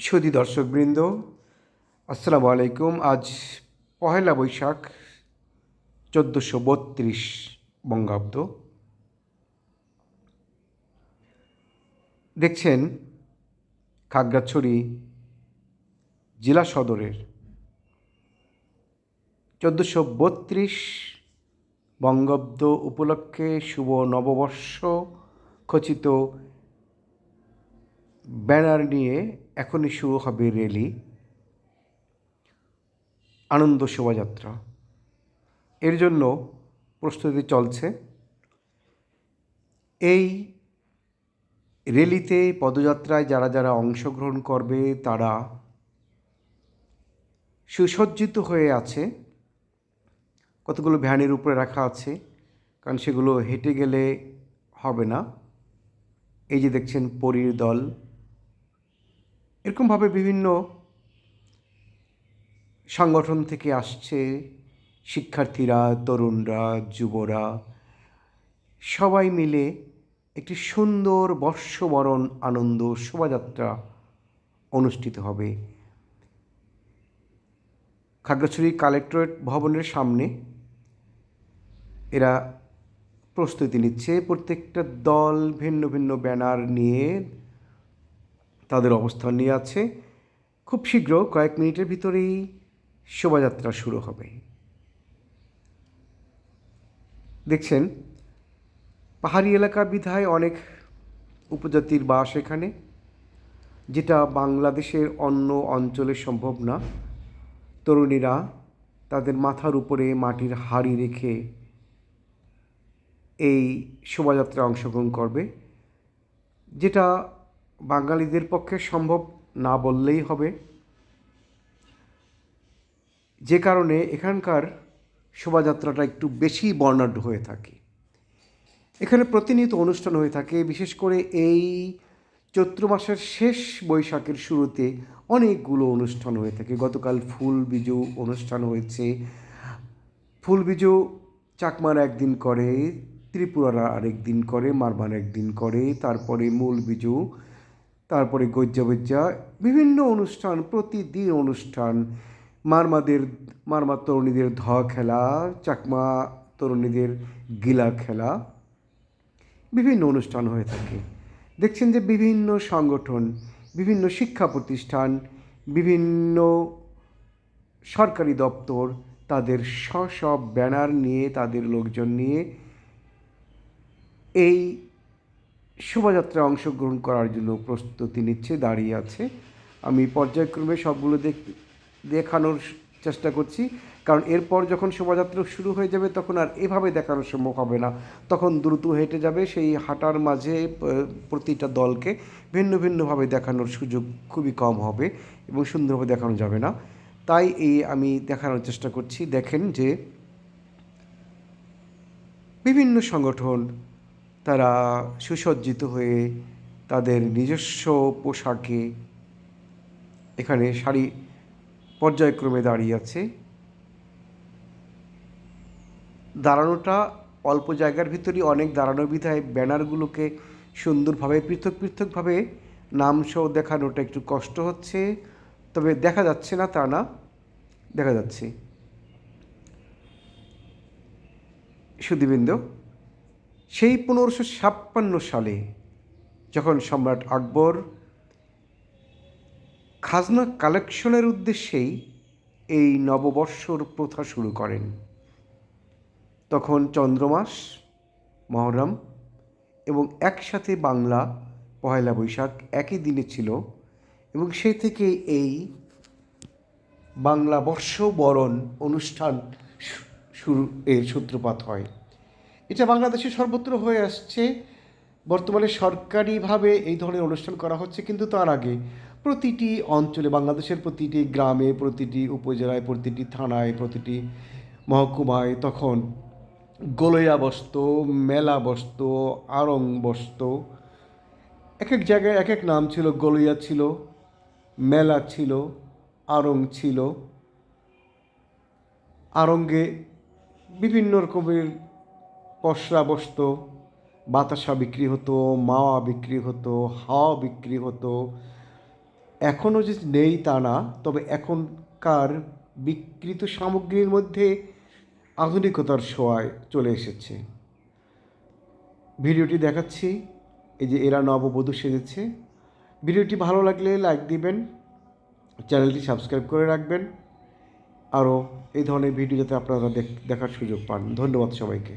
সুধী দর্শকবৃন্দ, আসসালামু আলাইকুম। আজ পহেলা বৈশাখ, চোদ্দোশো বত্রিশ বঙ্গাব্দ। দেখছেন খাগড়াছড়ি জেলা সদরের চোদ্দোশো বত্রিশ বঙ্গাব্দ উপলক্ষে শুভ নববর্ষ খচিত ব্যানার নিয়ে এখনই শুরু হবে র্যালি, আনন্দ শোভাযাত্রা। এর জন্য প্রস্তুতি চলছে। এই র্যালিতে পদযাত্রায় যারা যারা অংশগ্রহণ করবে, তারা সুসজ্জিত হয়ে আছে। কতগুলো ভ্যানের উপরে রাখা আছে, কারণ সেগুলো হেঁটে গেলে হবে না। এই যে দেখছেন পরীর দল। এরকমভাবে বিভিন্ন সংগঠন থেকে আসছে, শিক্ষার্থীরা, তরুণরা, যুবরা, সবাই মিলে একটি সুন্দর বর্ষবরণ আনন্দ শোভাযাত্রা অনুষ্ঠিত হবে। খাগড়াছড়ি কালেক্টরেট ভবনের সামনে এরা প্রস্তুতি নিচ্ছে। প্রত্যেকটা দল ভিন্ন ভিন্ন ব্যানার নিয়ে তাদের অবস্থান নিয়ে আছে। খুব শীঘ্র কয়েক মিনিটের ভিতরেই শোভাযাত্রা শুরু হবে। দেখছেন, পাহাড়ি এলাকা বিধায় অনেক উপজাতির বাস এখানে, যেটা বাংলাদেশের অন্য অঞ্চলে সম্ভব না। তরুণীরা তাদের মাথার উপরে মাটির হাড়ি রেখে এই শোভাযাত্রায় অংশগ্রহণ করবে, যেটা বাঙালিদের পক্ষে সম্ভব না বললেই হবে। যে কারণে এখানকার শোভাযাত্রাটা একটু বেশি বর্ণাঢ্য হয়ে থাকে। এখানে প্রতিনিয়ত অনুষ্ঠান হয়ে থাকে, বিশেষ করে এই চৈত্র মাসের শেষ বৈশাখের শুরুতে অনেকগুলো অনুষ্ঠান হয়ে থাকে। গতকাল ফুল বিজু অনুষ্ঠান হয়েছে। ফুল বিজু চাকমার একদিন করে, ত্রিপুরারা আরেক দিন করে, মারবান একদিন করে, তারপরে মূল বিজু তারপরে গজ্জা বজ্জা বিভিন্ন অনুষ্ঠান, প্রতিদিন অনুষ্ঠান। মারমাদের, মারমা তরুণীদের ধ খেলা, চাকমা তরুণীদের গিলা খেলা, বিভিন্ন অনুষ্ঠান হয়ে থাকে। দেখছেন যে বিভিন্ন সংগঠন, বিভিন্ন শিক্ষা প্রতিষ্ঠান, বিভিন্ন সরকারি দপ্তর তাদের সব ব্যানার নিয়ে, তাদের লোকজন নিয়ে এই শোভাযাত্রায় অংশগ্রহণ করার জন্য প্রস্তুতি নিচ্ছে, দাঁড়িয়ে আছে। আমি পর্যায়ক্রমে সবগুলো দেখ, দেখানোর চেষ্টা করছি। কারণ এরপর যখন শোভাযাত্রা শুরু হয়ে যাবে, তখন আর এভাবে দেখানো সম্ভব হবে না। তখন দ্রুত হেঁটে যাবে সেই হাঁটার মাঝে প্রতিটা দলকে ভিন্ন ভিন্নভাবে দেখানোর সুযোগ খুবই কম হবে এবং সুন্দরভাবে দেখানো যাবে না। তাই এই আমি দেখানোর চেষ্টা করছি। দেখেন যে বিভিন্ন সংগঠন তারা সুসজ্জিত হয়ে তাদের নিজস্ব পোশাকে এখানে শাড়ি পর্যায়ক্রমে দাঁড়িয়ে আছে। দাঁড়ানোটা অল্প জায়গার ভিতরেই অনেক দাঁড়ানো বিধায় ব্যানারগুলোকে সুন্দরভাবে, পৃথক পৃথকভাবে নাম সহ দেখানোটা একটু কষ্ট হচ্ছে, তবে দেখা যাচ্ছে না তা না, দেখা যাচ্ছে। সুদীবৃন্দ সেই পনেরোশো ছাপ্পান্ন সালে যখন সম্রাট আকবর খাজনা কালেকশনের উদ্দেশ্যেই এই নববর্ষর প্রথা শুরু করেন, তখন চন্দ্রমাস, মহরম এবং একসাথে বাংলা পয়লা বৈশাখ একই দিনে ছিল এবং সেই থেকে এই বাংলা বর্ষ বরণ অনুষ্ঠান শুরু, এর সূত্রপাত হয়। এটা বাংলাদেশে সর্বত্র হয়ে আসছে। বর্তমানে সরকারিভাবে এই ধরনের অনুষ্ঠান করা হচ্ছে, কিন্তু তার আগে প্রতিটি অঞ্চলে, বাংলাদেশের প্রতিটি গ্রামে, প্রতিটি উপজেলায়, প্রতিটি থানায়, প্রতিটি মহকুমায় তখন গলইয়া বসত, মেলা বসত, আরং বসত এক এক জায়গায় এক এক নাম ছিল গলইয়া ছিল, মেলা ছিল, আরং ছিল। আরঙ্গে বিভিন্ন রকমের পসরা বসত, বাতাসা বিক্রি হতো, মাওয়া বিক্রি হতো, হাওয়া বিক্রি হতো। এখনও যে নেই তা না, তবে এখনকার বিকৃত সামগ্রীর মধ্যে আধুনিকতার ছোঁয়ায় চলে এসেছে। ভিডিওটি দেখাচ্ছি, এই যে এরা নববধূ সেজেছে। ভিডিওটি ভালো লাগলে লাইক দিবেন, চ্যানেলটি সাবস্ক্রাইব করে রাখবেন। আরও এই ধরনের ভিডিও যাতে আপনারা দেখ- দেখার সুযোগ পান। ধন্যবাদ সবাইকে।